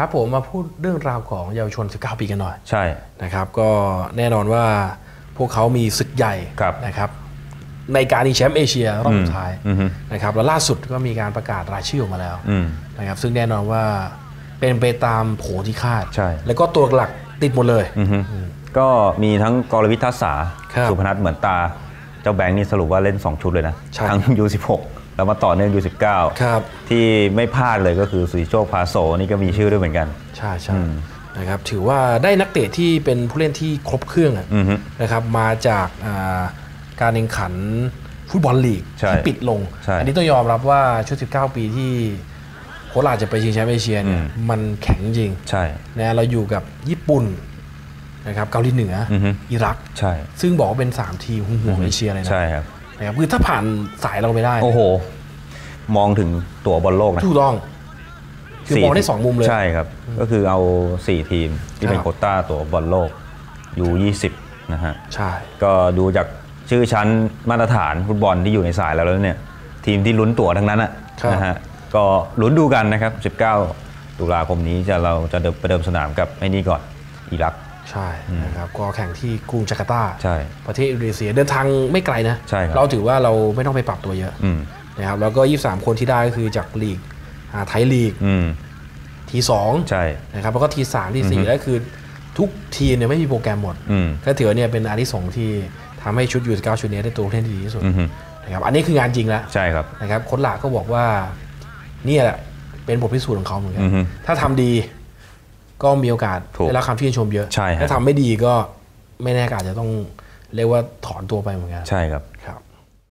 ครับผมมาพูดเรื่องราวของเยาวชน 19 ปีกันหน่อย ใช่นะครับ ก็แน่นอนว่าพวกเขามีศึกใหญ่ครับนะครับในการชิงแชมป์เอเชียรอบสุดท้ายอือฮึนะครับแล้วล่าสุดก็มีการประกาศรายชื่อออกมาแล้วอืมนะครับซึ่งแน่นอนว่าเป็นไปตามโผที่คาดใช่แล้วก็ตัวหลักติดหมดเลยอือฮึก็มีทั้งกรวิททัศสาครับสุพนัทเหมือนตา เจ้าแบงค์นี่สรุปว่าเล่น 2 ชุดเลยนะใช่ทั้ง U16 แล้วมาต่อเนื่อง U19 ครับที่ไม่พลาดเลยก็คือสุริโชคพาโสนี่ก็มีชื่อด้วยเหมือนกัน ใช่ใช่นะครับถือว่าได้นักเตะที่เป็นผู้เล่นที่ครบเครื่องอะอือฮึนะครับมาจากอ่าการแข่งขันฟุตบอลลีกใช่ที่ปิดลงใช่อันี้ต้องยอมรับว่าชุด 19 ปีที่โคราชจะไปชิงแชมป์เอเชียเนี่ยอืมมันแข็งจริงใช่นะเราอยู่กับญี่ปุ่น นะครับเกาหลีเหนือออฮึอิรักใช่ซึ่งบอกว่าเป็น 3 ทีมห่วงของเอเชียเลยนะใช่ครับนะครับคือถ้าผ่านสายเราไปได้ โอ้โห มองถึงตั๋วบอลโลกนะถูกต้องคือมองได้สองมุมเลย ใช่ครับ ก็คือเอา 4 ทีมที่เป็นครับโควต้าตั๋วบอลโลก U20 นะฮะใช่ก็ดูจากชื่อชั้นมาตรฐานฟุตบอลที่อยู่ในสายแล้วแล้วเนี่ย ทีมที่ลุ้นตั๋วทั้งนั้นอะครับนะฮะก็ลุ้นดูกันนะครับ 19 ตุลาคมนี้จะเราจะเดินประเดิมสนามกับไอ้นี่ก่อนอิรัก ใช่นะครับก็แข่งที่กรุงจาการ์ตาใช่ประเทศอินโดนีเซียเดินทางไม่ไกลนะใช่ครับเราถือว่าเราไม่ต้องไปปรับตัวเยอะอืมนะครับแล้วก็ 23 คนที่ได้ก็คือจากลีกอ่าไทยลีกอืมทีสองใช่นะครับแล้วก็ทีสามทีสี่แล้วคือทุกทีมเนี่ยไม่มีโปรแกรมหมดอืมก็ถือว่าเนี่ยเป็นอานิสงส์ที่ทำให้ชุดยูสเก้าชุดนี้ได้ตัวผู้เล่นที่ดีที่สุดอือฮึนะครับอันนี้คืองานจริงแล้วใช่ครับนะครับโค้ชหลักก็บอกว่าเนี่ยแหละเป็นบทพิสูจน์ของเขาเหมือนกัอือฮึถ้าทำดี ก็มีโอกาสถูกได้รับคำชื่นชมเยอะใช่ฮะถ้าทำไม่ดีก็ไม่แน่ก็อาจจะต้องเรียกว่าถอนตัวไปเหมือนกัน ใช่ครับครับ